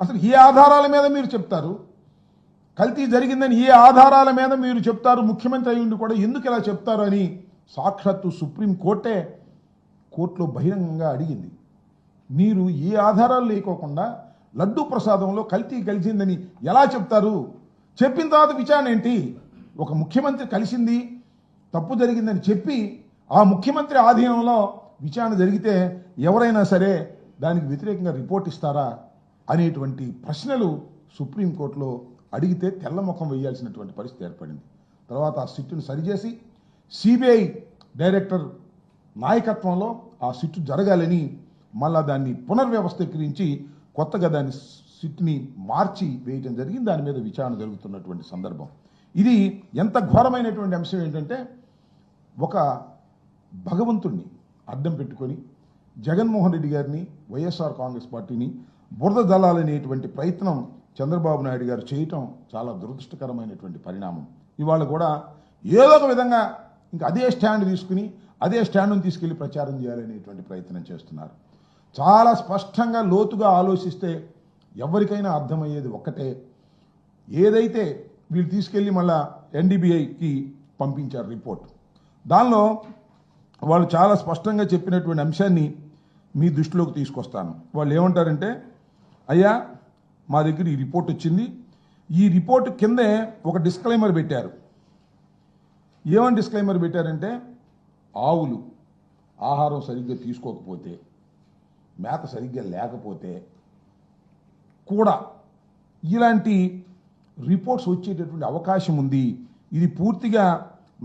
అసలు ఏ ఆధారాల మీద మీరు చెప్తారు? కల్తీ జరిగిందని ఏ ఆధారాల మీద మీరు చెప్తారు? ముఖ్యమంత్రి అయి ఉండి కూడా ఎందుకు ఇలా చెప్తారు అని సాక్షాత్తు సుప్రీం కోర్టే కోర్టులో బహిరంగంగా అడిగింది. మీరు ఏ ఆధారాలు లేకోకుండా లడ్డూ ప్రసాదంలో కల్తీ కలిసిందని ఎలా చెప్తారు? చెప్పిన తర్వాత విచారణ ఏంటి? ఒక ముఖ్యమంత్రి కలిసింది తప్పు జరిగిందని చెప్పి ఆ ముఖ్యమంత్రి ఆధీనంలో విచారణ జరిగితే ఎవరైనా సరే దానికి వ్యతిరేకంగా రిపోర్ట్ ఇస్తారా? అనేటువంటి ప్రశ్నలు సుప్రీంకోర్టులో అడిగితే తెల్లముఖం వేయాల్సినటువంటి పరిస్థితి ఏర్పడింది. తర్వాత ఆ సిట్టును సరిచేసి సిబిఐ డైరెక్టర్ నాయకత్వంలో ఆ సిట్టు జరగాలని మళ్ళా దాన్ని పునర్వ్యవస్థీకరించి కొత్తగా దాన్ని సిట్ని మార్చి వేయటం జరిగింది. దాని మీద విచారణ జరుగుతున్నటువంటి సందర్భం. ఇది ఎంత ఘోరమైనటువంటి అంశం ఏంటంటే ఒక భగవంతుణ్ణి అడ్డం పెట్టుకొని జగన్మోహన్ రెడ్డి గారిని వైఎస్ఆర్ కాంగ్రెస్ పార్టీని బురద జలాలనేటువంటి ప్రయత్నం చంద్రబాబు నాయుడు గారు చేయటం చాలా దురదృష్టకరమైనటువంటి పరిణామం. ఇవాళ కూడా ఏదో ఒక విధంగా ఇంకా అదే స్టాండ్ తీసుకుని అదే స్టాండ్ను తీసుకెళ్ళి ప్రచారం చేయాలనేటువంటి ప్రయత్నం చేస్తున్నారు. చాలా స్పష్టంగా లోతుగా ఆలోచిస్తే ఎవరికైనా అర్థమయ్యేది ఒక్కటే. ఏదైతే వీళ్ళు తీసుకెళ్ళి మళ్ళా ఎన్డీబీఐకి పంపించారు రిపోర్ట్. దానిలో వాళ్ళు చాలా స్పష్టంగా చెప్పినటువంటి అంశాన్ని మీ దృష్టిలోకి తీసుకొస్తాను. వాళ్ళు ఏమంటారంటే అయ్యా మా దగ్గర ఈ రిపోర్ట్ వచ్చింది. ఈ రిపోర్ట్ కిందే ఒక డిస్క్లైమర్ పెట్టారు. ఏమని డిస్క్లైమర్ పెట్టారంటే ఆవులు ఆహారం సరిగ్గా తీసుకోకపోతే మేత సరిగ్గా లేకపోతే కూడా ఇలాంటి రిపోర్ట్స్ వచ్చేటటువంటి అవకాశం ఉంది. ఇది పూర్తిగా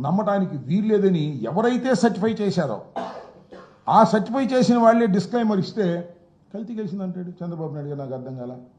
నమ్మటానికి వీల్లేదని ఎవరైతే సర్టిఫై చేశారో ఆ సర్టిఫై చేసిన వాళ్ళే డిస్క్లైమర్ ఇస్తే కల్తీ కలిసిందంటాడు చంద్రబాబు నాయుడు గారు నాకు అర్థం కాల?